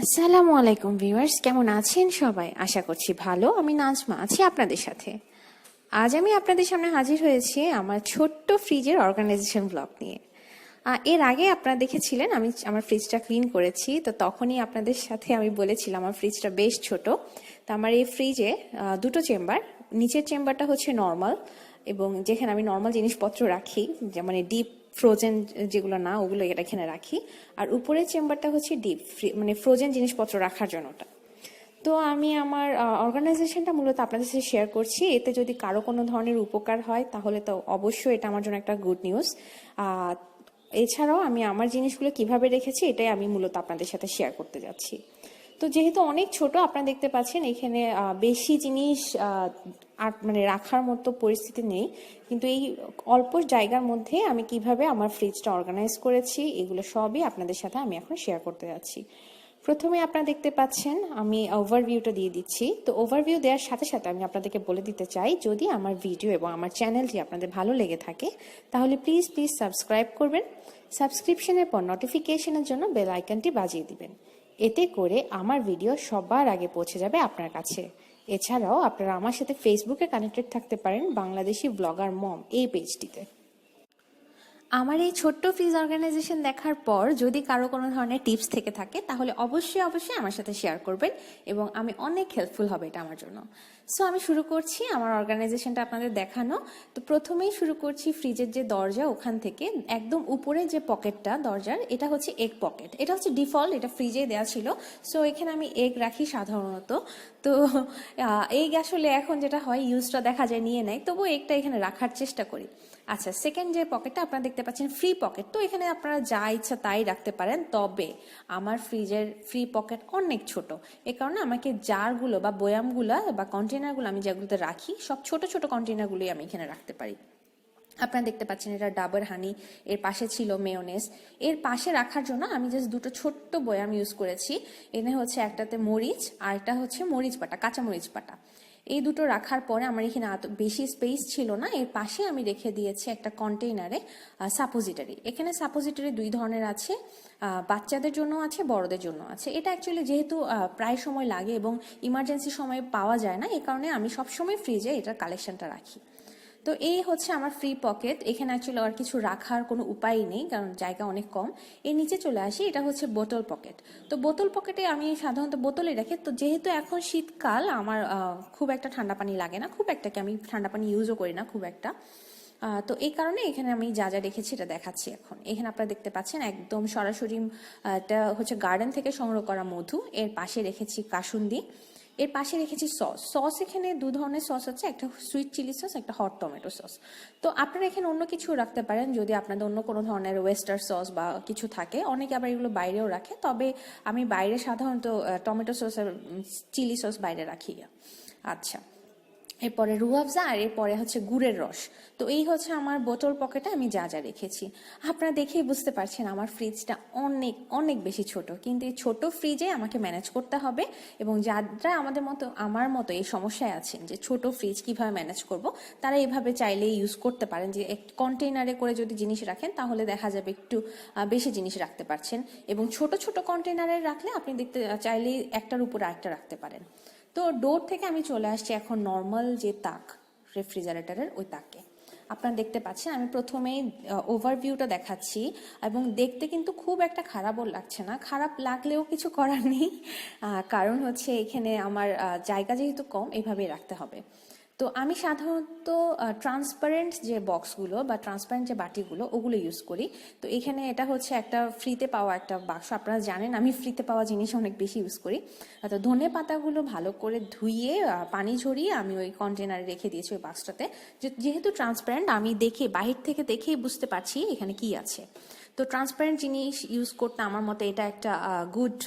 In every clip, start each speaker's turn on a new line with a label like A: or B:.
A: আসসালামু আলাইকুম ভিউয়ার্স, কেমন আছেন সবাই? আশা করছি ভালো। আমি নাজমা আছি আপনাদের সাথে। আজ আমি আপনাদের সামনে হাজির হয়েছি আমার ছোট্ট ফ্রিজের অর্গানাইজেশন ব্লগ নিয়ে। এর আগে আপনারা দেখেছিলেন, আমি আমার ফ্রিজটা ক্লিন করেছি, তো তখনই আপনাদের সাথে আমি বলেছিলাম, আমার ফ্রিজটা বেশ ছোট। তো আমার এই ফ্রিজে দুটো চেম্বার নিচের চেম্বারটা হচ্ছে নর্মাল এবং যেখানে আমি নর্মাল জিনিসপত্র রাখি মানে ডিপ ফ্রোজেন যেগুলো না, ওগুলো এটা এখানে রাখি। আর উপরের চেম্বারটা হচ্ছে ডিপ মানে ফ্রোজেন জিনিসপত্র রাখার জন্য ওটা। তো আমি আমার অর্গানাইজেশনটা মূলত আপনাদের সাথে শেয়ার করছি। এতে যদি কারও কোনো ধরনের উপকার হয়, তাহলে তো অবশ্যই এটা আমার জন্য একটা গুড নিউজ এছাড়াও আমি আমার জিনিসগুলো কীভাবে রেখেছি, এটাই আমি মূলত আপনাদের সাথে শেয়ার করতে যাচ্ছি। তো যেহেতু অনেক ছোট, আপনারা দেখতে পাচ্ছেন এখানে বেশি জিনিস মানে রাখার মতো পরিস্থিতি নেই। কিন্তু এই অল্প জায়গার মধ্যে আমি কীভাবে আমার ফ্রিজটা অর্গানাইজ করেছি, এগুলো সবই আপনাদের সাথে আমি এখন শেয়ার করতে যাচ্ছি। প্রথমে আপনারা দেখতে পাচ্ছেন, আমি ওভারভিউটা দিয়ে দিচ্ছি। তো ওভারভিউ দেওয়ার সাথে সাথে আমি আপনাদেরকে বলে দিতে চাই, যদি আমার ভিডিও এবং আমার চ্যানেলটি আপনাদের ভালো লেগে থাকে, তাহলে প্লিজ প্লিজ সাবস্ক্রাইব করবেন। সাবস্ক্রিপশনের পর নোটিফিকেশনের জন্য বেল আইকনটি বাজিয়ে দিবেন। এতে করে আমার ভিডিও সবার আগে পৌঁছে যাবে আপনার কাছে। এছাড়াও আপনারা আমার সাথে ফেসবুকে কানেক্টেড থাকতে পারেন বাংলাদেশি ব্লগার মম এই পেজটিতে আমার এই ছোট্ট ফিজ অর্গানাইজেশন দেখার পর যদি কারও কোনো ধরনের টিপস থেকে থাকে, তাহলে অবশ্যই অবশ্যই আমার সাথে শেয়ার করবেন এবং আমি অনেক হেল্পফুল হবে এটা আমার জন্য। সো আমি শুরু করছি আমার অর্গানাইজেশনটা আপনাদের দেখানো। তো প্রথমেই শুরু করছি ফ্রিজের যে দরজা, ওখান থেকে একদম উপরে যে পকেটটা দরজার, এটা হচ্ছে এগ পকেট এটা হচ্ছে ডিফল্ট এটা ফ্রিজে দেওয়া ছিল। সো এখানে আমি এগ রাখি সাধারণত। তো এগ আসলে এখন যেটা হয় ইউজটা দেখা যায়, নিয়ে নেয়। তবু এগটা এখানে রাখার চেষ্টা করি। আচ্ছা সেকেন্ড যে পকেটটা আপনারা দেখতে পাচ্ছেন ফ্রি পকেট তো এখানে আপনারা যা ইচ্ছা তাই রাখতে পারেন। তবে আমার ফ্রিজের ফ্রি পকেট অনেক ছোট। এ কারণে আমাকে জারগুলো বা বয়ামগুলো বা কন্টেনারগুলো আমি যেগুলোতে রাখি, সব ছোট ছোট কন্টেনারগুলোই আমি এখানে রাখতে পারি। আপনারা দেখতে পাচ্ছেন এটা ডাবর হানি, এর পাশে ছিল মেয়নেস এর পাশে রাখার জন্য আমি জাস্ট দুটো ছোট্ট বয়াম ইউজ করেছি। এনে হচ্ছে একটাতে মরিচ আর একটা হচ্ছে মরিচ বাটা কাঁচা মরিচ বাটা। এই দুটো রাখার পরে আমার এখানে বেশি স্পেস ছিল না। এর পাশে আমি রেখে দিয়েছি একটা কন্টেইনারে সাপোজিটারি এখানে সাপোজিটারি দুই ধরনের আছে বাচ্চাদের জন্য আছে, বড়দের জন্য আছে। এটা অ্যাকচুয়ালি যেহেতু প্রায় সময় লাগে এবং ইমার্জেন্সি সময়ে পাওয়া যায় না এই কারণে আমি সবসময় ফ্রিজে এটার কালেকশনটা রাখি। তো এই হচ্ছে আমার ফ্রি পকেট এখানে অ্যাকচুয়ালি আর কিছু রাখার কোনো উপায় নেই, কারণ জায়গা অনেক কম। এর নিচে চলে আসি, এটা হচ্ছে বোতল পকেট তো বোতল পকেটে আমি সাধারণত বোতলে রাখি। তো যেহেতু এখন শীতকাল, আমার খুব একটা ঠান্ডা পানি লাগে না, খুব একটা আমি ঠান্ডা পানি ইউজও করি না, খুব একটা। তো এই কারণে এখানে আমি যা যা রেখেছি এটা দেখাচ্ছি এখন। এখানে আপনারা দেখতে পাচ্ছেন একদম সরাসরি এটা হচ্ছে গার্ডেন থেকে সংগ্রহ করা মধু। এর পাশে রেখেছি কাসুন্দি। এর পাশে রেখেছি সস। সস এখানে দু ধরনের সস আছে, একটা সুইট চিলি সস একটা হট টমেটো সস তো আপনারা এখানে অন্য কিছু রাখতে পারেন যদি আপনাদের অন্য কোনো ধরনের ওয়েস্টার সস বা কিছু থাকে। অনেকে আবার এগুলো বাইরেও রাখে, তবে আমি বাইরে সাধারণত টমেটো সস চিলি সস বাইরে রাখি। আচ্ছা। এরপরে রুয়াবজা আর এরপরে হচ্ছে গুড়ের রস। তো এই হচ্ছে আমার বোতল পকেটে আমি যা যা রেখেছি। আপনারা দেখেই বুঝতে পারছেন আমার ফ্রিজটা অনেক অনেক বেশি ছোট। কিন্তু এই ছোট ফ্রিজে আমাকে ম্যানেজ করতে হবে এবং যারা আমাদের মতো, আমার মতো এই সমস্যায় আছেন যে ছোট ফ্রিজ কীভাবে ম্যানেজ করব, তারা এভাবে চাইলে ইউজ করতে পারেন যে এক কন্টেইনারে করে যদি জিনিস রাখেন, তাহলে দেখা যাবে একটু বেশি জিনিস রাখতে পারছেন। এবং ছোট ছোট কন্টেইনারে রাখলে আপনি দেখতে, চাইলেই একটার উপর আরেকটা রাখতে পারেন। তো ডোর থেকে আমি চলে আসছি এখন নর্মাল যে তাক রেফ্রিজারেটরের ওই তাকে। আপনারা দেখতে পাচ্ছেন, আমি প্রথমেই ওভারভিউটা দেখাচ্ছি এবং দেখতে কিন্তু খুব একটা খারাপও লাগছে না। খারাপ লাগলেও কিছু করার নেই। কারণ হচ্ছে এখানে আমার জায়গা যেহেতু কম, এভাবেই রাখতে হবে। তো আমি সাধারণত ট্রান্সপারেন্ট যে বক্সগুলো বা ট্রান্সপারেন্ট যে বাটিগুলো, ওগুলো ইউজ করি। তো এখানে এটা হচ্ছে একটা ফ্রিতে পাওয়া একটা বাক্স আপনারা জানেন, আমি ফ্রিতে পাওয়া জিনিস অনেক বেশি ইউজ করি। তো ধনে পাতাগুলো ভালো করে ধুইয়ে পানি ঝরিয়ে আমি ওই কন্টেনারে রেখে দিয়েছি ওই বাক্সটাতে যেহেতু ট্রান্সপারেন্ট আমি দেখে, বাহির থেকে দেখেই বুঝতে পারছি এখানে কি আছে। তো ট্রান্সপারেন্ট জিনিস ইউজ করতে আমার মতে এটা একটা গুড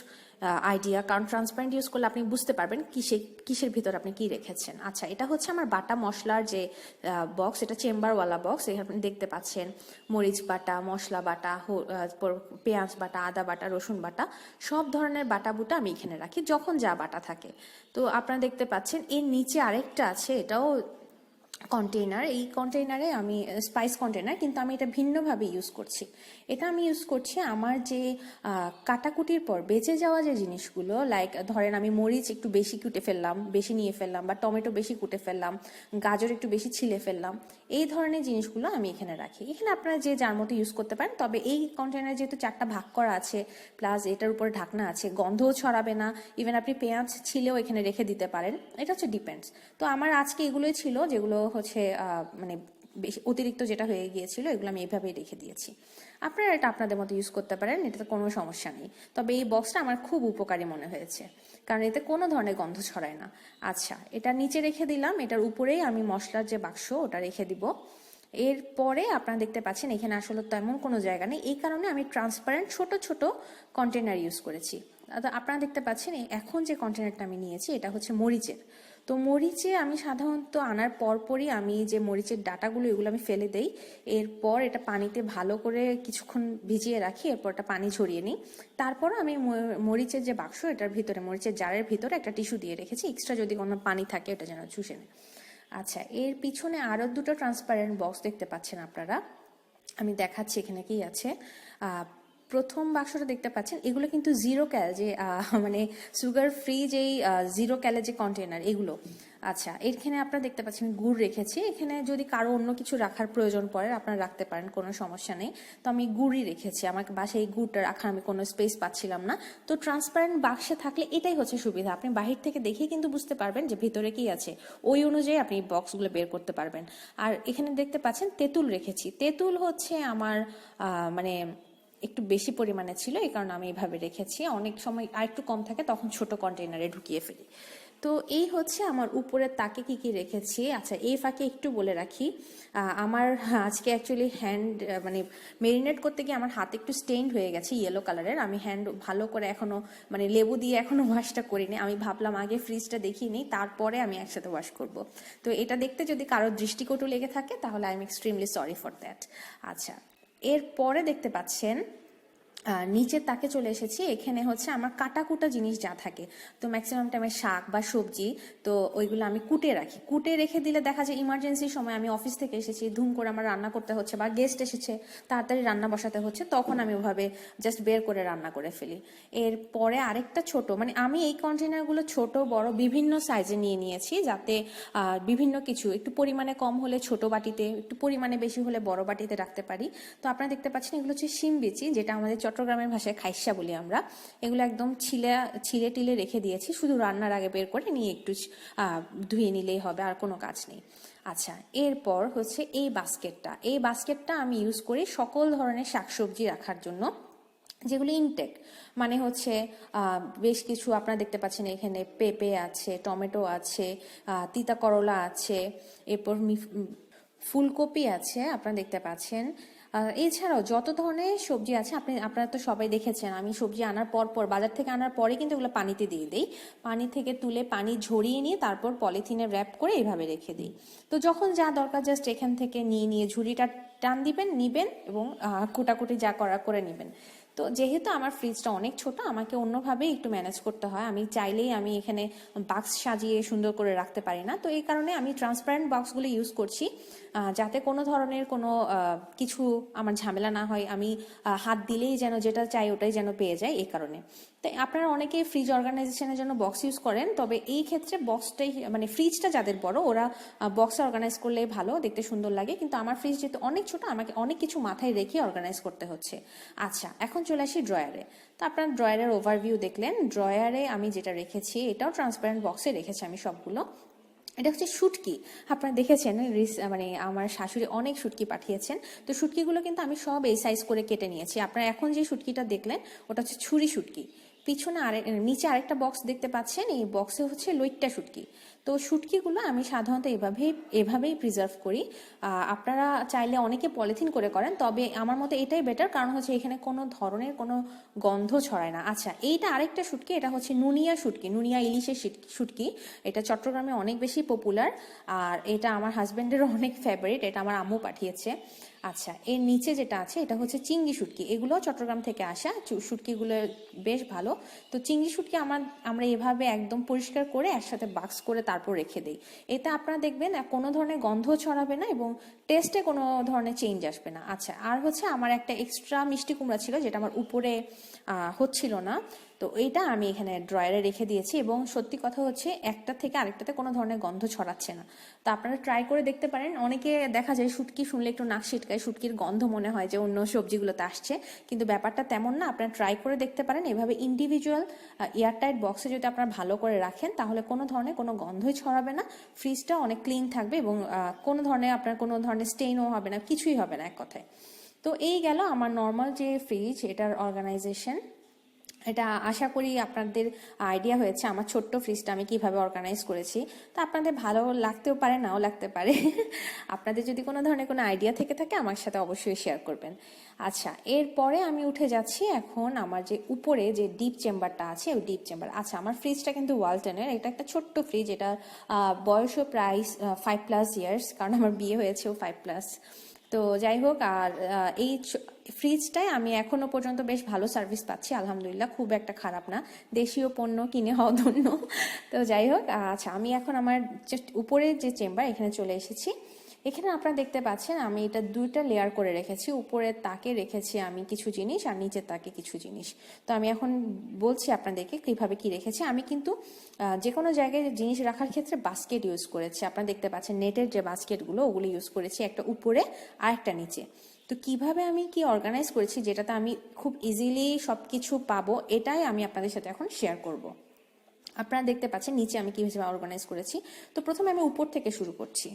A: আইডিয়া কারণ ট্রান্সপারেন্ট ইউজ করলে আপনি বুঝতে পারবেন কিসে, কিসের ভিতর আপনি কি রেখেছেন। আচ্ছা এটা হচ্ছে আমার বাটা মশলার যে বক্স এটা চেম্বারওয়ালা বক্স এখানে দেখতে পাচ্ছেন। মরিচ বাটা, মশলা বাটা পেঁয়াজ বাটা, আদা বাটা, রসুন বাটা, সব ধরনের বাটা বুটা আমি এখানে রাখি, যখন যা বাটা থাকে। তো আপনারা দেখতে পাচ্ছেন, এর নিচে আরেকটা আছে, এটাও কন্টেইনার এই কন্টেইনারে আমি স্পাইস কন্টেইনার কিন্তু আমি এটা ভিন্নভাবে ইউজ করছি। এটা আমি ইউজ করছি আমার যে কাটাকুটির পর, বেঁচে যাওয়া যে জিনিসগুলো লাইক ধরেন আমি মরিচ একটু বেশি কুটে ফেললাম, বেশি নিয়ে ফেললাম, বা টমেটো বেশি কুটে ফেললাম, গাজর একটু বেশি ছিলে ফেললাম, এই ধরনের জিনিসগুলো আমি এখানে রাখি। এখানে আপনারা যে যার মতো ইউজ করতে পারেন, তবে এই কন্টেনার যেহেতু চারটা ভাগ করা আছে প্লাস এটার উপরে ঢাকনা আছে, গন্ধও ছড়াবে না ইভেন আপনি পেঁয়াজ ছিলেও এখানে রেখে দিতে পারেন, এটা হচ্ছে ডিপেন্ডস তো আমার আজকে এগুলোই ছিল, যেগুলো হচ্ছে মানে অতিরিক্ত যেটা হয়ে গিয়েছিল, এগুলো আমি এইভাবেই রেখে দিয়েছি। আপনারা এটা আপনাদের মতো ইউজ করতে পারেন, এটাতে কোনো সমস্যা নেই। তবে এই বক্সটা আমার খুব উপকারী মনে হয়েছে, কারণ এতে কোনো ধরনের গন্ধ ছড়ায় না। আচ্ছা এটা নিচে রেখে দিলাম, এটার উপরেই আমি মশলার যে বাক্স, ওটা রেখে দিব। এরপরে আপনারা দেখতে পাচ্ছেন, এখানে আসলে তেমন কোনো জায়গা নেই। এই কারণে আমি ট্রান্সপারেন্ট ছোট ছোট কন্টেনার ইউজ করেছি। আপনারা দেখতে পাচ্ছেন এখন যে কন্টেনারটা আমি নিয়েছি, এটা হচ্ছে মরিচের। তো মরিচে আমি সাধারণত আনার পরপরই আমি যে মরিচের ডাটাগুলো, এগুলো আমি ফেলে দেই। এরপর এটা পানিতে ভালো করে কিছুক্ষণ ভিজিয়ে রাখি, এরপর এটা পানি ঝরিয়ে নিই। তারপর আমি মরিচের যে বাক্স, এটার ভিতরে, মরিচের জারের ভিতরে একটা টিস্যু দিয়ে রেখেছি। এক্সট্রা যদি কোনো পানি থাকে, এটা যেন চুষে নেয়। আচ্ছা এর পিছনে আরও দুটো ট্রান্সপারেন্ট বক্স দেখতে পাচ্ছেন আপনারা। আমি দেখাচ্ছি এখানে কি আছে। প্রথম বাক্সটা দেখতে পাচ্ছেন, এগুলো কিন্তু জিরো ক্যাল যে মানে সুগার ফ্রি যেই জিরো ক্যালের যে কন্টেনার এগুলো। আচ্ছা এখানে আপনারা দেখতে পাচ্ছেন গুড় রেখেছি। এখানে যদি কারও অন্য কিছু রাখার প্রয়োজন পড়ে, আপনারা রাখতে পারেন, কোনো সমস্যা নেই। তো আমি গুড়ই রেখেছি, আমার বাসায় এই গুড়টা রাখার আমি কোনো স্পেস পাচ্ছিলাম না। তো ট্রান্সপারেন্ট বাক্সে থাকলে এটাই হচ্ছে সুবিধা। আপনি বাহির থেকে দেখেই কিন্তু বুঝতে পারবেন যে ভিতরে কি আছে। ওই অনুযায়ী আপনি বক্সগুলো বের করতে পারবেন। আর এখানে দেখতে পাচ্ছেন তেঁতুল রেখেছি। তেঁতুল হচ্ছে আমার মানে একটু বেশি পরিমাণে ছিল, এই কারণে আমি এইভাবে রেখেছি। অনেক সময় আর একটু কম থাকে, তখন ছোট কন্টেইনারে ঢুকিয়ে ফেলি। তো এই হচ্ছে আমার উপরের তাকে কি কি রেখেছি। আচ্ছা এই ফাঁকে একটু বলে রাখি আমার আজকে অ্যাকচুয়ালি হ্যান্ড মানে মেরিনেট করতে গিয়ে আমার হাত একটু স্টেইন হয়ে গেছে ইয়েলো কালারের আমি হ্যান্ড ভালো করে এখনও মানে লেবু দিয়ে এখনও ওয়াশটা করিনি। আমি ভাবলাম আগে ফ্রিজটা দেখিয়ে নিই, তারপরে আমি একসাথে ওয়াশ করব। তো এটা দেখতে যদি কারোর দৃষ্টিকটু লেগে থাকে, তাহলে I am extremely sorry for that আচ্ছা এরপরে দেখতে পাচ্ছেন নিচের তাকে চলে এসেছি। এখানে হচ্ছে আমার কাটাকুটা জিনিস যা থাকে। তো ম্যাক্সিমাম টাইমে শাক বা সবজি, তো ওইগুলো আমি কুটে রাখি। কুটে রেখে দিলে দেখা যায় ইমার্জেন্সির সময় আমি অফিস থেকে এসেছি, ধুম করে আমার রান্না করতে হচ্ছে বা গেস্ট এসেছে, তাড়াতাড়ি রান্না বসাতে হচ্ছে, তখন আমি ওভাবে জাস্ট বের করে রান্না করে ফেলি। এরপরে আরেকটা ছোট মানে আমি এই কন্টেনারগুলো ছোট, বড় বিভিন্ন সাইজে নিয়ে নিয়েছি যাতে বিভিন্ন কিছু, একটু পরিমাণে কম হলে ছোট বাটিতে, একটু পরিমাণে বেশি হলে বড় বাটিতে রাখতে পারি। তো আপনারা দেখতে পাচ্ছেন এগুলো হচ্ছে শিম বিচি, যেটা আমাদের চট্টগ্রামের ভাষায় খাইসা বলি আমরা। এগুলো একদম ছিলে ছিলে টিলে রেখে দিয়েছি। শুধু রান্নার আগে বের করে নিয়ে একটু ধুয়ে নিলেই হবে, আর কোনো কাজ নেই। আচ্ছা এরপর হচ্ছে এই বাস্কেটটা। এই বাস্কেটটা আমি ইউজ করি সকল ধরনের শাকসবজি রাখার জন্য, যেগুলো ইনটেক। মানে হচ্ছে বেশ কিছু আপনারা দেখতে পাচ্ছেন এখানে পেঁপে আছে, টমেটো আছে তিতা করলা আছে, এরপর ফুলকপি আছে, আপনারা দেখতে পাচ্ছেন। এছাড়াও যত ধরনের সবজি আছে, আপনি, আপনারা তো সবাই দেখেছেন, আমি সবজি আনার পর পর, বাজার থেকে আনার পরে কিন্তু এগুলো পানিতে দিয়ে দিই। পানি থেকে তুলে পানি ঝরিয়ে নিয়ে তারপর পলিথিনে র্যাপ করে এইভাবে রেখে দিই। তো যখন যা দরকার জাস্ট এখান থেকে নিয়ে নিয়ে ঝুড়িটা টান দিবেন, নিবেন এবং কোটাকুটি যা করা করে নেবেন। তো যেহেতু আমার ফ্রিজটা অনেক ছোট, আমাকে অন্যভাবে একটু ম্যানেজ করতে হয়। আমি চাইলেই আমি এখানে বাক্স সাজিয়ে সুন্দর করে রাখতে পারি না। তো এই কারণে আমি ট্রান্সপারেন্ট বক্সগুলো ইউজ করছি যাতে কোনো ধরনের কোনো কিছু আমার ঝামেলা না হয়। আমি হাত দিলেই যেন যেটা চাই ওটাই যেন পেয়ে যায় এই কারণে। তাই আপনারা অনেকে ফ্রিজ অর্গানাইজেশনের জন্য বক্স ইউজ করেন, তবে এই ক্ষেত্রে বক্সটাই মানে ফ্রিজটা যাদের বড়, ওরা বক্স অর্গানাইজ করলে ভালো, দেখতে সুন্দর লাগে। কিন্তু আমার ফ্রিজ যেহেতু অনেক ছোট, আমাকে অনেক কিছু মাথায় রেখে অর্গানাইজ করতে হচ্ছে। আচ্ছা এখন চলে আসি ড্রয়ারে তো আপনার ড্রয়ারের ওভারভিউ দেখলেন। ড্রয়ারে আমি যেটা রেখেছি, এটাও ট্রান্সপারেন্ট বক্সে রেখেছি আমি সবগুলো। এটা হচ্ছে শুটকি আপনারা দেখেছেন মানে আমার শাশুড়ি অনেক শুটকি পাঠিয়েছেন। তো শুটকিগুলো কিন্তু আমি সব এই সাইজ করে কেটে নিয়েছি। আপনারা এখন যে শুটকিটা দেখলেন, ওটা হচ্ছে ছুরি শুটকি পিছনে আরেক নিচে আরেকটা বক্স দেখতে পাচ্ছেন, এই বক্সে হচ্ছে লইট্টা শুটকি। তো শুটকিগুলো আমি সাধারণত এভাবেই এভাবেই প্রিজার্ভ করি। আপনারা চাইলে অনেকে পলিথিন করে করেন, তবে আমার মতে এটাই বেটার কারণ হচ্ছে এখানে কোনো ধরনের কোনো গন্ধ ছড়ায় না। আচ্ছা এইটা আরেকটা শুটকি, এটা হচ্ছে নুনিয়া শুটকি, নুনিয়া ইলিশের শুটকি। এটা চট্টগ্রামে অনেক বেশি পপুলার আর এটা আমার হাজব্যান্ডেরও অনেক ফেভারিট এটা আমার আম্মু পাঠিয়েছে। আচ্ছা এর নিচে যেটা আছে, এটা হচ্ছে চিংড়ি শুটকি। এগুলো চট্টগ্রাম থেকে আসা শুটকিগুলো বেশ ভালো। তো চিংড়ি শুটকি আমার, আমরা এভাবে একদম পরিষ্কার করে একসাথে বাক্স করে তারপর রেখে দিই। এতে আপনারা দেখবেন কোনো ধরনের গন্ধ ছড়াবে না এবং টেস্টে কোনো ধরনের চেঞ্জ আসবে না। আচ্ছা আর হচ্ছে আমার একটা এক্সট্রা মিষ্টি কুমড়া ছিল, যেটা আমার উপরে হচ্ছিল না। তো এইটা আমি এখানে ড্রয়ারে রেখে দিয়েছি এবং সত্যি কথা হচ্ছে একটা থেকে আরেকটাতে কোনো ধরনের গন্ধ ছড়াচ্ছে না। তো আপনারা ট্রাই করে দেখতে পারেন। অনেকে দেখা যায় শুটকি শুনলে একটু নাক ছিটকায় শুটকির গন্ধ মনে হয় যে অন্য সবজিগুলোতে আসছে। কিন্তু ব্যাপারটা তেমন না, আপনারা ট্রাই করে দেখতে পারেন। এভাবে ইন্ডিভিজুয়াল এয়ারটাইট বক্সে যদি আপনারা ভালো করে রাখেন, তাহলে কোনো ধরনের কোনো গন্ধই ছড়াবে না। ফ্রিজটা অনেক ক্লিন থাকবে এবং কোনো ধরনের আপনার কোনো ধরনের স্টেইনও হবে না, কিছুই হবে না এক কথায়। তো এই গেল আমার নর্মাল যে ফ্রিজ এটার অর্গানাইজেশন এটা আশা করি আপনাদের আইডিয়া হয়েছে। আমার ছোট্ট ফ্রিজটা আমি কীভাবে অর্গানাইজ করেছি। তো আপনাদের ভালো লাগতেও পারে, নাও লাগতে পারে। আপনাদের যদি কোনো ধরনের কোনো আইডিয়া থেকে থাকে, আমার সাথে অবশ্যই শেয়ার করবেন। আচ্ছা এরপরে আমি উঠে যাচ্ছি এখন আমার যে উপরে যে ডিপ চেম্বারটা আছে, ওই ডিপ চেম্বার আচ্ছা আমার ফ্রিজটা কিন্তু ওয়ালটনের এটা একটা ছোট্ট ফ্রিজ এটা বয়সও প্রায় ফাইভ প্লাস ইয়ার্স কারণ আমার বিয়ে হয়েছেও ফাইভ প্লাস তো যাই হোক, আর এই ফ্রিজটায় আমি এখনও পর্যন্ত বেশ ভালো সার্ভিস পাচ্ছি, আলহামদুলিল্লাহ। খুব একটা খারাপ না। দেশীয় পণ্য কিনে হওয়া ধন্য। তো যাই হোক আচ্ছা আমি এখন আমার just উপরের যে চেম্বার এখানে চলে এসেছি। এখানে আপনারা দেখতে পাচ্ছেন, আমি এটা দুইটা লেয়ার করে রেখেছি। উপরের তাকে রেখেছি আমি কিছু জিনিস আর নিচের তাকে কিছু জিনিস। তো আমি এখন বলছি আপনাদেরকে কীভাবে কি রেখেছি। আমি কিন্তু যে কোনো জায়গায় জিনিস রাখার ক্ষেত্রে বাস্কেট ইউজ করেছি। আপনারা দেখতে পাচ্ছেন নেটের যে বাস্কেটগুলো ওগুলো ইউজ করেছি, একটা উপরে আর একটা নিচে। তো কীভাবে আমি কি অর্গানাইজ করেছি যেটাতে আমি খুব ইজিলি সব কিছু পাবো, এটাই আমি আপনাদের সাথে এখন শেয়ার করব। আপনারা দেখতে পাচ্ছেন নিচে আমি কীভাবে অর্গানাইজ করেছি। তো প্রথমে আমি উপর থেকে শুরু করছি।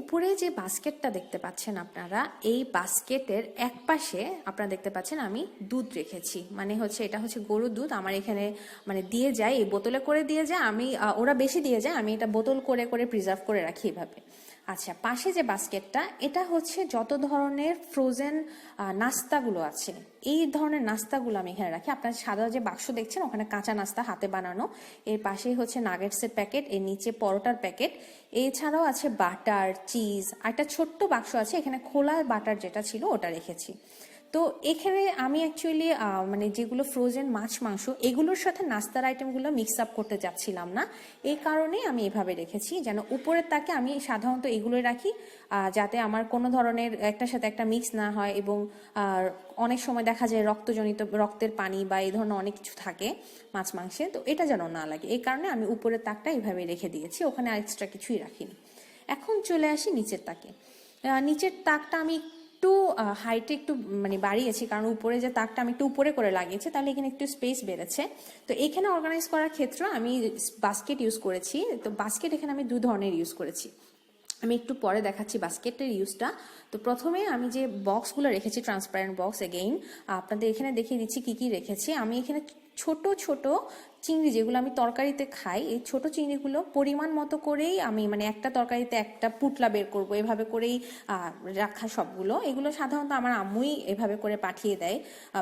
A: উপরে যে বাস্কেটটা দেখতে পাচ্ছেন আপনারা, এই বাস্কেটের এক পাশে আপনারা দেখতে পাচ্ছেন আমি দুধ রেখেছি। মানে হচ্ছে এটা হচ্ছে গরুর দুধ, আমার এখানে মানে দিয়ে যায়, এই বোতলে করে দিয়ে যায়, আমি ওরা বেশি দিয়ে যায়, আমি এটা বোতল করে করে প্রিজার্ভ করে রাখি এভাবে। আচ্ছা পাশে যে বাস্কেটটা, এটা হচ্ছে যত ধরনের ফ্রোজেন নাস্তাগুলো আছে। এই ধরনের নাস্তাগুলো আমি এখানে রাখি। আপনার সাদা যে বাক্স দেখছেন, ওখানে কাঁচা নাস্তা হাতে বানানো। এর পাশেই হচ্ছে নাগেটসের প্যাকেট, এর নিচে পরোটার প্যাকেট। এছাড়াও আছে বাটার, চিজ, আর একটা ছোট্ট বাক্স আছে, এখানে খোলা বাটার যেটা ছিল, ওটা রেখেছি। তো এখানে আমি অ্যাকচুয়ালি মানে যেগুলো ফ্রোজেন মাছ, মাংস, এগুলোর সাথে নাস্তার আইটেমগুলো মিক্স আপ করতে যাচ্ছিলাম না। এই কারণেই আমি এভাবে রেখেছি, যেন উপরের তাকে আমি সাধারণত এগুলোই রাখি যাতে আমার কোনো ধরনের একটার সাথে একটা মিক্স না হয় এবং অনেক সময় দেখা যায় রক্তজনিত, রক্তের পানি বা এই ধরনের অনেক কিছু থাকে মাছ, মাংসে, তো এটা যেন না লাগে। এই কারণে আমি উপরের তাকটা এইভাবে রেখে দিয়েছি, ওখানে আর এক্সট্রা কিছুই রাখিনি। এখন চলে আসি নিচের তাকে। নিচের তাকটা আমি একটু হাইটে একটু মানে বাড়িয়েছি, কারণ উপরে যে তাকটা আমি একটু উপরে করে লাগিয়েছি, তাহলে এখানে একটু স্পেস বেড়েছে। তো এখানে অর্গানাইজ করার ক্ষেত্রে আমি বাস্কেট ইউজ করেছি। তো বাস্কেট এখানে আমি দু ধরনের ইউজ করেছি। আমি একটু পরে দেখাচ্ছি বাস্কেটের ইউজটা তো প্রথমে আমি যে বক্সগুলো রেখেছি ট্রান্সপারেন্ট বক্স এগেইন আপনাদের এখানে দেখিয়ে দিচ্ছি কি কি রেখেছি। আমি এখানে ছোট ছোট চিংড়ি যেগুলো আমি তরকারিতে খাই, এই ছোট চিংড়িগুলো পরিমাণ মতো করেই আমি মানে একটা তরকারিতে একটা পুটলা বের করব। এভাবে করেই রাখা সবগুলো। এগুলো সাধারণত আমার আম্মুই এভাবে করে পাঠিয়ে দেয়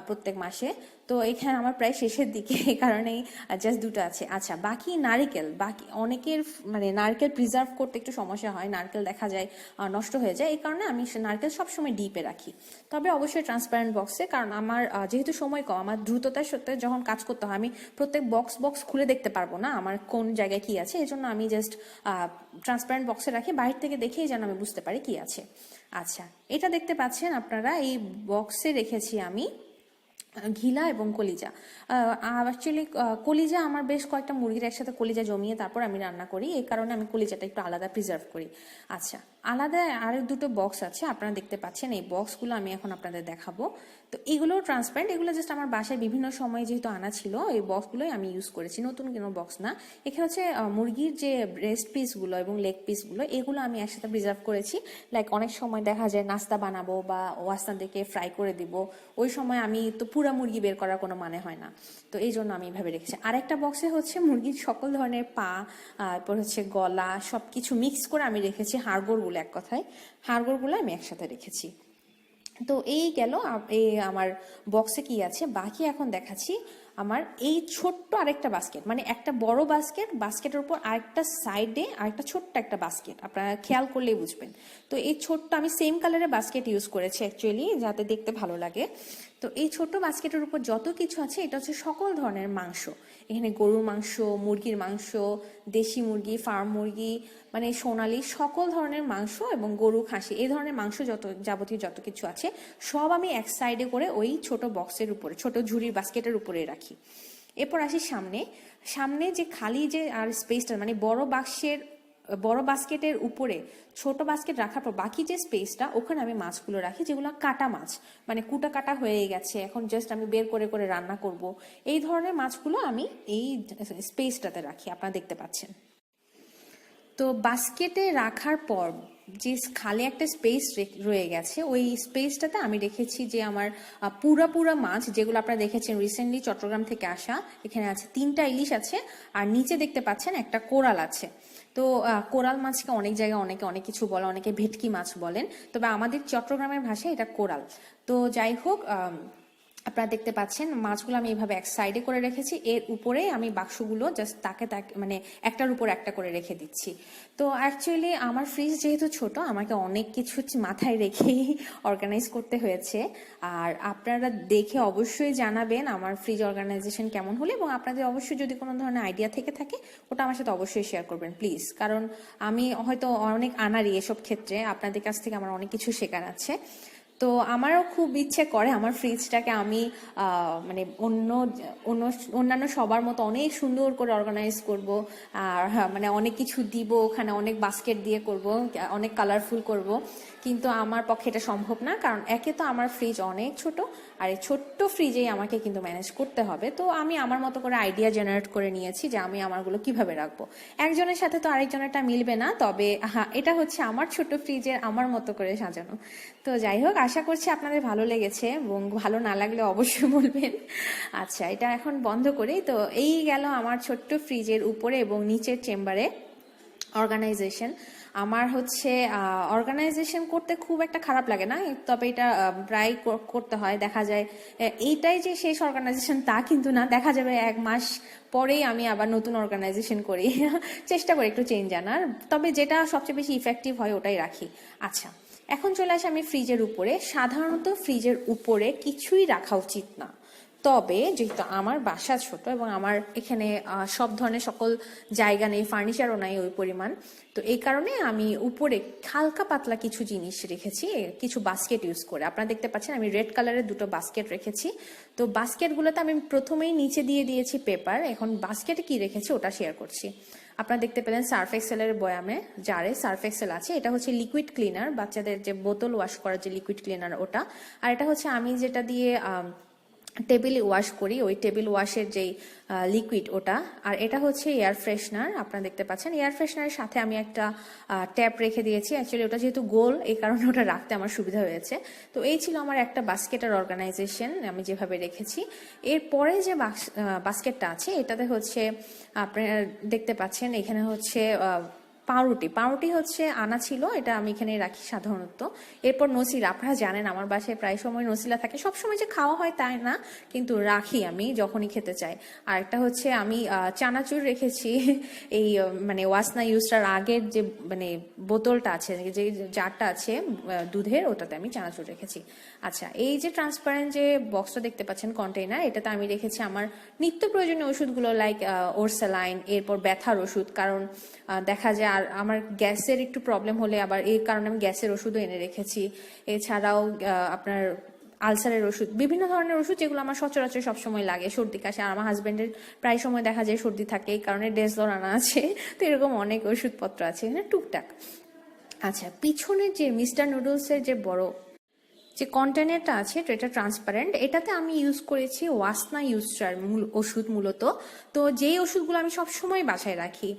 A: প্রত্যেক মাসে। তো এখানে আমার প্রায় শেষের দিকে, এই কারণেই জাস্ট দুটো আছে। আচ্ছা বাকি নারিকেল। বাকি অনেকের মানে নারকেল প্রিজার্ভ করতে একটু সমস্যা হয়। নারকেল দেখা যায় নষ্ট হয়ে যায়। এই কারণে আমি নারকেল সবসময় ডিপে রাখি। তবে অবশ্যই ট্রান্সপারেন্ট বক্সে কারণ আমার যেহেতু সময় কম, আমার দ্রুততার সাথে যখন কাজ করতে হয়, আমি প্রত্যেক বক্স বক্স বক্স খুলে দেখতে পারব না, আমার কোন জায়গায় কি আছে, এজন্য আমি জাস্ট ট্রান্সপারেন্ট বক্সে রাখি, বাইরে থেকে দেখেই যেন আমি বুঝতে পারি কি আছে। আচ্ছা এটা দেখতে পাচ্ছেন আপনারা, এই বক্সে রেখেছি আমি ঘিলা এবং কলিজা। অ্যাকচুয়ালি কলিজা আমার বেশ কয়েকটা মুরগির একসাথে কলিজা জমিয়ে তারপর আমি রান্না করি এই কারণে আমি কলিজাটা একটু আলাদা প্রিজার্ভ করি। আচ্ছা আলাদা আরও দুটো বক্স আছে, আপনারা দেখতে পাচ্ছেন, এই বক্সগুলো আমি এখন আপনাদের দেখাবো। তো এগুলো ট্রান্সপারেন্ট এগুলো জাস্ট আমার বাসায় বিভিন্ন সময় যেহেতু আনা ছিল, এই বক্সগুলোই আমি ইউজ করেছি। নতুন কোনো বক্স না। এখানে হচ্ছে মুরগির যে ব্রেস্ট পিসগুলো এবং লেগ পিসগুলো এগুলো আমি একসাথে প্রিজার্ভ করেছি। লাইক অনেক সময় দেখা যায় নাস্তা বানাবো বা ওয়াস্তান থেকে ফ্রাই করে দিব। ওই সময় আমি তো পুরা মুরগি বের করার কোনো মানে হয় না। তো এই জন্য আমি এইভাবে রেখেছি। আরেকটা বক্সে হচ্ছে মুরগির সকল ধরনের পা তারপর হচ্ছে গলা সব কিছু মিক্স করে আমি রেখেছি হাড়গোড়গুলো এক কথায়। হাড়গোড়গুলো আমি একসাথে রেখেছি। তো এই গেল এই আমার বক্সে কি আছে? বাকি এখন দেখাচ্ছি আমার এই ছোট্ট আরেকটা বাস্কেট মানে একটা বড় বাস্কেট বাস্কেটের উপর আরেকটা সাইডে আরেকটা ছোট্ট একটা বাস্কেট আপনারা খেয়াল করলেই বুঝবেন। তো এই ছোট্ট, আমি সেম কালারের বাস্কেট ইউজ করেছি অ্যাকচুয়ালি যাতে দেখতে ভালো লাগে। তো এই ছোট্ট বাস্কেটের উপর যত কিছু আছে, এটা হচ্ছে সকল ধরনের মাংস। এখানে গরুর মাংস, মুরগির মাংস, দেশি মুরগি, ফার্ম মুরগি মানে সোনালি সকল ধরনের মাংস এবং গরু খাসি, এই ধরনের মাংস যত, যাবতীয় যত কিছু আছে, সব আমি এক সাইডে করে ওই ছোট বক্সের উপরে, ছোট ঝুড়ির বাস্কেটের উপরে রাখি। এরপর আসি সামনে। সামনে যে খালি যে আর স্পেসটা মানে বড় বাক্সের বড় বাস্কেটের উপরে ছোট বাস্কেট রাখার পর বাকি যে স্পেসটা, ওখানে আমি মাছগুলো রাখি, যেগুলো কাটা মাছ। মানে কুটা কাটা হয়ে গেছে, এখন জাস্ট আমি বের করে করে রান্না করব। এই ধরনের মাছগুলো আমি এই স্পেসটাতে রাখি, আপনারা দেখতে পাচ্ছেন। তো বাস্কেটে রাখার পর যে খালি একটা স্পেস রয়ে গেছে, ওই স্পেসটাতে আমি রেখেছি যে আমার পুরা পুরা মাছ, যেগুলো আপনারা দেখেছেন রিসেন্টলি চট্টগ্রাম থেকে আসা, এখানে আছে তিনটা ইলিশ আছে, আর নিচে দেখতে পাচ্ছেন একটা কোরাল আছে। তো কোরাল মাছকে অনেক জায়গায় অনেকে, অনেক কিছু বলে, অনেকে ভেটকি মাছ বলেন। তবে আমাদের চট্টগ্রামের ভাষায় এটা কোরাল। তো যাই হোক আপনারা দেখতে পাচ্ছেন, মাছগুলো আমি এইভাবে এক সাইডে করে রেখেছি। এর উপরে আমি বাক্সগুলো জাস্ট তাকে তাকে মানে একটার উপর একটা করে রেখে দিচ্ছি। তো অ্যাকচুয়ালি আমার ফ্রিজ যেহেতু ছোট, আমাকে অনেক কিছু মাথায় রেখেই অর্গানাইজ করতে হয়েছে। আর আপনারা দেখে অবশ্যই জানাবেন আমার ফ্রিজ অর্গানাইজেশন কেমন হলো এবং আপনাদের অবশ্যই যদি কোনো ধরনের আইডিয়া থেকে থাকে, ওটা আমার সাথে অবশ্যই শেয়ার করবেন প্লিজ কারণ আমি হয়তো অনেক আনারি এসব ক্ষেত্রে, আপনাদের কাছ থেকে আমার অনেক কিছু শেখার আছে। তো আমারও খুব ইচ্ছে করে আমার ফ্রিজটাকে আমি মানে অন্য অন্য অন্যান্য সবার মতো অনেক সুন্দর করে অর্গানাইজ করব আর হ্যাঁ, মানে অনেক কিছু দিব ওখানে অনেক বাস্কেট দিয়ে করব অনেক কালারফুল করব কিন্তু আমার পক্ষে এটা সম্ভব না কারণ একে তো আমার ফ্রিজ অনেক ছোট আর এই ছোট্ট ফ্রিজেই আমাকে কিন্তু ম্যানেজ করতে হবে। তো আমি আমার মতো করে আইডিয়া জেনারেট করে নিয়েছি যে আমি আমারগুলো কীভাবে রাখব। একজনের সাথে তো আরেকজনেরটা মিলবে না তবে হ্যাঁ এটা হচ্ছে আমার ছোট ফ্রিজের আমার মতো করে সাজানো। তো যাই হোক আশা করছি আপনাদের ভালো লেগেছে এবং ভালো না লাগলে অবশ্যই বলবেন। আচ্ছা এটা এখন বন্ধ করি। তো এই গেল আমার ছোট্ট ফ্রিজের উপরে এবং নিচের চেম্বারে অর্গানাইজেশন আমার হচ্ছে অর্গানাইজেশন করতে খুব একটা খারাপ লাগে না, তবে এটা প্রায় করতে হয়, দেখা যায় এইটাই যে শেষ অর্গানাইজেশন তা কিন্তু না, দেখা যাবে এক মাস পরেই আমি আবার নতুন অর্গানাইজেশন করি। চেষ্টা করি একটু চেঞ্জ আনার, তবে যেটা সবচেয়ে বেশি ইফেক্টিভ হয় ওটাই রাখি। আচ্ছা এখন চলে আসি আমি ফ্রিজের উপরে। সাধারণত ফ্রিজের উপরে কিছুই রাখা উচিত না। তবে যেহেতু আমার বাসা ছোট এবং আমার এখানে সব ধরনের সকল জায়গা নেই ফার্নিচারও নাই ওই পরিমাণ, তো এই কারণে আমি উপরে হালকা পাতলা কিছু জিনিস রেখেছি, কিছু বাস্কেট ইউজ করে। আপনারা দেখতে পাচ্ছেন আমি রেড কালারের দুটো বাস্কেট রেখেছি। তো বাস্কেটগুলোতে আমি প্রথমেই নিচে দিয়ে দিয়েছি পেপার এখন বাস্কেটে কি রেখেছি ওটা শেয়ার করছি। আপনারা দেখতে পেলেন সার্ফ এক্সেলের বয়ামে, জারে সার্ফ এক্সেল আছে। এটা হচ্ছে লিকুইড ক্লিনার বাচ্চাদের যে বোতল ওয়াশ করার যে লিকুইড ক্লিনার ওটা। আর এটা হচ্ছে আমি যেটা দিয়ে টেবিল ওয়াশ করি, ওই টেবিল ওয়াশের যেই লিকুইড ওটা। আর এটা হচ্ছে এয়ার ফ্রেশনার আপনারা দেখতে পাচ্ছেন। এয়ার ফ্রেশনারের সাথে আমি একটা ট্যাপ রেখে দিয়েছি। অ্যাকচুয়ালি ওটা যেহেতু গোল, এই কারণে ওটা রাখতে আমার সুবিধা হয়েছে। তো এই ছিল আমার একটা বাস্কেটের অর্গানাইজেশন আমি যেভাবে রেখেছি। এরপরে যে বাস্কেটটা আছে, এটাতে হচ্ছে, আপনারা দেখতে পাচ্ছেন, এখানে হচ্ছে পাউরুটি। পাউরুটি হচ্ছে আনা ছিল, এটা আমি এখানে রাখি সাধারণত। এরপর নসিলা, আপনারা জানেন আমার বাসায় প্রায় সময় নসিলা থাকে। সব সময় যে খাওয়া হয় তাই না, কিন্তু রাখি আমি যখনই খেতে চাই। আর একটা হচ্ছে আমি চানাচুর রেখেছি, এই মানে ওয়াসনা ইউজটার আগের যে মানে বোতলটা আছে, যে জারটা আছে দুধের, ওটাতে আমি চানাচুর রেখেছি। আচ্ছা এই যে ট্রান্সপারেন্ট যে বক্সটা দেখতে পাচ্ছেন কন্টেইনার এটাতে আমি রেখেছি আমার নিত্য প্রয়োজনীয় ওষুধগুলো লাইক ওরসালাইন এরপর ব্যথার ওষুধ। কারণ দেখা যায় আর আমার গ্যাসের একটু প্রবলেম হলে আবার এই কারণে আমি গ্যাসের ওষুধও এনে রেখেছি। এছাড়াও আপনার আলসারের ওষুধ, বিভিন্ন ধরনের ওষুধ যেগুলো আমার সচরাচর সবসময় লাগে। সর্দি, কাশি, আর আমার হাজব্যান্ডের প্রায় সময় দেখা যায় সর্দি থাকে, এই কারণে ডেজলর আনা আছে। তো এরকম অনেক ওষুধপত্র আছে এখানে টুকটাক। আচ্ছা পিছনের যে মিস্টার নুডলসের যে বড় যে কন্টেনারটা আছে, এটা ট্রান্সপারেন্ট এটাতে আমি ইউজ করেছি ওয়াসনা ইউজটার মূল ওষুধ মূলত। তো যেই ওষুধগুলো আমি সব সময় বাসায় রাখি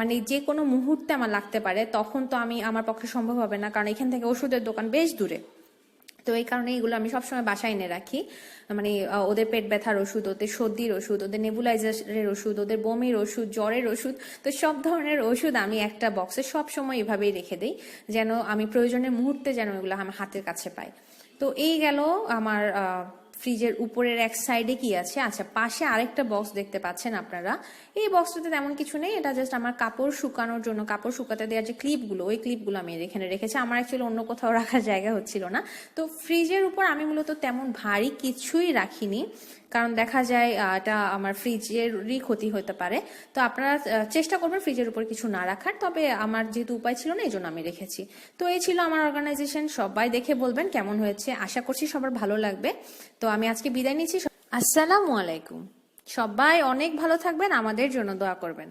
A: মানে যে কোনো মুহূর্তে আমার লাগতে পারে, তখন তো আমি, আমার পক্ষে সম্ভব হবে না, কারণ এখান থেকে ওষুধের দোকান বেশ দূরে। তো এই কারণে এগুলো আমি সবসময় বাসায় এনে রাখি। মানে ওদের পেট ব্যথার ওষুধ, ওদের সর্দির ওষুধ, ওদের নেবুলাইজারের ওষুধ, ওদের বমির ওষুধ, জ্বরের ওষুধ, তো সব ধরনের ওষুধ আমি একটা বক্সে সব সময় এভাবেই রেখে দিই, যেন আমি প্রয়োজনের মুহূর্তে যেন এগুলো আমার হাতের কাছে পাই। তো এই গেল আমার ফ্রিজের উপরের এক সাইডে কি আছে? আচ্ছা পাশে আরেকটা বক্স দেখতে পাচ্ছেন আপনারা। এই বক্সটাতে তেমন কিছু নেই, এটা জাস্ট আমার কাপড় শুকানোর জন্য, কাপড় শুকাতে দেওয়ার যে ক্লিপগুলো ওই ক্লিপগুলো আমি এখানে রেখেছি। আমার অ্যাকচুয়ালি অন্য কোথাও রাখার জায়গা হচ্ছিল না। তো ফ্রিজের উপর আমি মূলত তেমন ভারী কিছুই রাখিনি। কারণ দেখা যায় এটা আমার ফ্রিজেরই ক্ষতি হতে পারে। তো আপনারা চেষ্টা করবেন ফ্রিজের উপর কিছু না রাখার। তবে আমার যেহেতু উপায় ছিল না, এই জন্য আমি রেখেছি। তো এই ছিল আমার অর্গানাইজেশন সবাই দেখে বলবেন কেমন হয়েছে। আশা করছি সবার ভালো লাগবে। তো আমি আজকে বিদায় নিচ্ছি। আসসালামু আলাইকুম। সবাই অনেক ভালো থাকবেন। আমাদের জন্য দোয়া করবেন।